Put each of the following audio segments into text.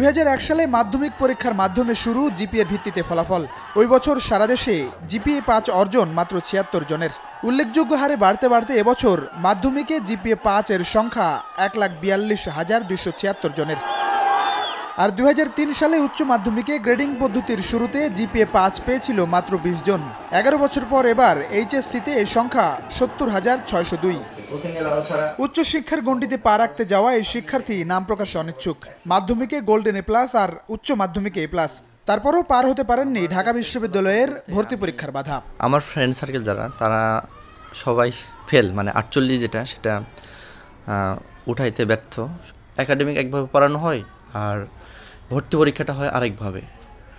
দুই হাজার এক সালে মাধ্যমিক পরীক্ষার মাধ্যমে শুরু জিপিএর ভিত্তিতে ফলাফল। ওই বছর সারা দেশে জিপিএ পাঁচ অর্জন মাত্র ছিয়াত্তর জনের। উল্লেখযোগ্য হারে বাড়তে বাড়তে এবছর মাধ্যমিকে জিপিএ পাঁচ এর সংখ্যা এক লাখ বিয়াল্লিশ হাজার দুইশো ছিয়াত্তর জনের। আর দুই হাজার তিন সালে উচ্চ মাধ্যমিকে গ্রেডিং পদ্ধতির শুরুতে জিপিএ পাঁচ পেয়েছিল মাত্র বিশ জন। এগারো বছর পর এবার এইচএসসিতে এই সংখ্যা সত্তর হাজার ছয়শো দুই। উচ্চশিক্ষার গণ্ডিতে পা রাখতে যাওয়া এই শিক্ষার্থী নাম প্রকাশে অনিচ্ছুক। মাধ্যমিকে গোল্ডেন এ প্লাস আর উচ্চ মাধ্যমিকে এ প্লাস তারপরও পার হতে পারেননি ঢাকা বিশ্ববিদ্যালয়ের ভর্তি পরীক্ষার বাধা। আমার ফ্রেন্ড সার্কেল যারা তারা সবাই ফেল মানে আটচল্লিশ যেটা সেটা উঠাইতে ব্যর্থ। একাডেমিক একভাবে পড়ানো হয় আর ভর্তি পরীক্ষাটা হয় আরেকভাবে।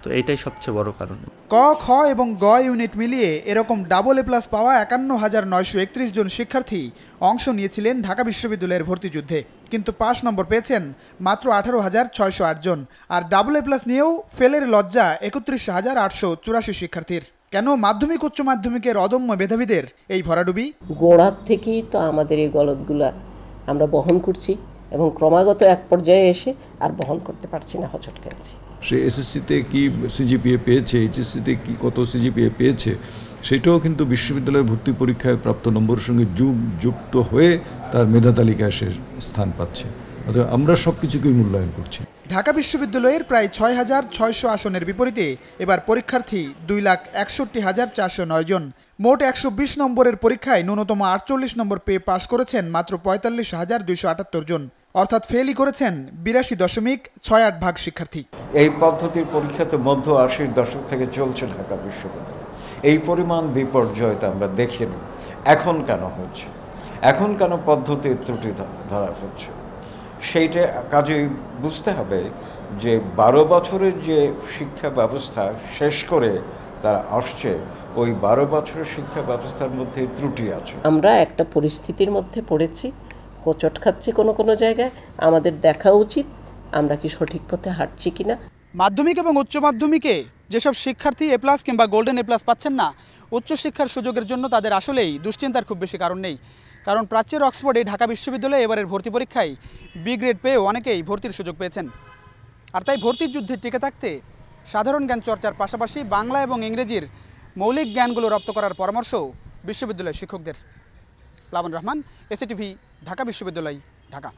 তো এইটাই সবচেয়ে বড় কারণ। ক খ এবং গ ইউনিট মিলিয়ে এরকম ডাবল এ প্লাস পাওয়া একান্ন হাজার নয়শো একত্রিশ জন শিক্ষার্থী অংশ নিয়েছিলেন ঢাকা বিশ্ববিদ্যালয়ের ভর্তি যুদ্ধে। কিন্তু পাস নম্বর পেয়েছেন মাত্র আঠারো হাজার ছয়শো আট জন। আর ডাবল এ প্লাস নিয়েও ফেলের লজ্জা একত্রিশ হাজার আটশো চুরাশি শিক্ষার্থীর। কেন মাধ্যমিক উচ্চ মাধ্যমিকের অদম্য মেধাবীদের এই ভরাডুবি? গোড়ার থেকেই তো আমাদের এই গলতগুলা আমরা বহন করছি। এবং ক্রমাগত এক পর্যায়ে এসে আর বহন করতে পারছি না হচট খেয়েছি সে এসএসসিতে কি সিজিপিএ পেয়েছে এইচএসসিতে কি কত সিজিপিএ পেয়েছে সেটাও কিন্তু বিশ্ববিদ্যালয়ের ভর্তি পরীক্ষায় প্রাপ্ত নম্বরের সঙ্গে যুগ যুক্ত হয়ে তার মেধা তালিকায় সে স্থান পাচ্ছে। অর্থাৎ আমরা সব কিছুকেই মূল্যায়ন করছি। ঢাকা বিশ্ববিদ্যালয়ের প্রায় ছয় হাজার ছয়শো আসনের বিপরীতে এবার পরীক্ষার্থী দুই লাখ একষট্টি হাজার চারশো নয় জন। মোট একশো বিশ নম্বরের পরীক্ষায় ন্যূনতম আটচল্লিশ নম্বর পেয়ে পাশ করেছেন মাত্র পঁয়তাল্লিশ হাজার দুইশো আটাত্তর জন। অর্থাৎ ফেলই করেছেন বিরাশি দশমিক ছয় আট ভাগ শিক্ষার্থী। এই পদ্ধতির পরীক্ষাতে মধ্য আশির দশক থেকে চলছে ঢাকা বিশ্ববিদ্যালয়। এই পরিমাণ বিপর্যয়তা আমরা দেখিনি। এখন কেন হচ্ছে এখন কেন পদ্ধতির ত্রুটি ধরা হচ্ছে? সেইটা কাজেই বুঝতে হবে যে বারো বছরের যে শিক্ষা ব্যবস্থা শেষ করে তারা আসছে ওই বারো বছরের শিক্ষা ব্যবস্থার মধ্যে ত্রুটি আছে। আমরা একটা পরিস্থিতির মধ্যে পড়েছি। হোঁচট খাচ্ছি কোনো কোনো জায়গায়, আমাদের দেখা উচিত, আমরা কি সঠিক পথে হাঁটছি কিনা। মাধ্যমিক এবং উচ্চ মাধ্যমিকে যেসব শিক্ষার্থী এ প্লাস কিংবা গোল্ডেন এ প্লাস পাচ্ছেন না উচ্চশিক্ষার সুযোগের জন্য তাদের আসলেই দুশ্চিন্তার খুব বেশি কারণ নেই। কারণ প্রাচ্যের অক্সফোর্ডে ঢাকা বিশ্ববিদ্যালয়ে এবারের ভর্তি পরীক্ষায় বি গ্রেড পেয়েও অনেকেই ভর্তির সুযোগ পেয়েছেন। আর তাই ভর্তির যুদ্ধে টিকে থাকতে সাধারণ জ্ঞান চর্চার পাশাপাশি বাংলা এবং ইংরেজির মৌলিক জ্ঞানগুলো রপ্ত করার পরামর্শ বিশ্ববিদ্যালয়ের শিক্ষকদের। প্লাবন রহমান এসএটিভি ঢাকা বিশ্ববিদ্যালয় ঢাকা।